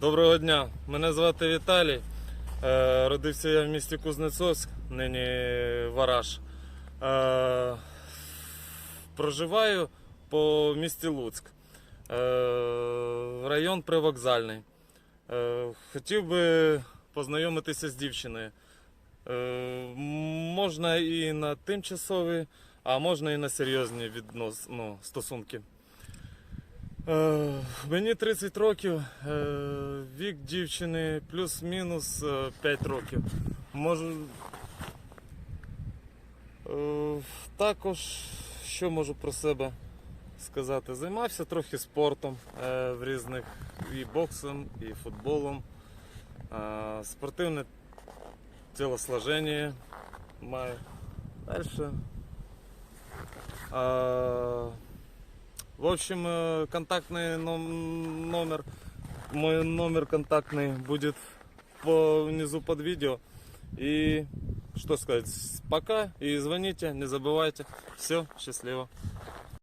Доброго дня, мене звати Віталій. Е, Родився я в місті Кузнецовськ, нині Вараж. Е, Проживаю по місті Луцьк. Е, Район привокзальний. Хотів би познайомитися з дівчиною. Можна і на тимчасові, а можна і на серйозні віднос... ну, стосунки. Е, мені 30 років, е, вік дівчини плюс-мінус е, 5 років. Можу. Е, також, що можу про себе сказати? Займався трохи спортом е, в різних і боксом, і футболом. Е, спортивне телосложення маю. Дальше. В общем, э, контактный ном- номер, мой номер контактный будет по, внизу под видео. И что сказать, пока и звоните, не забывайте. Все, счастливо.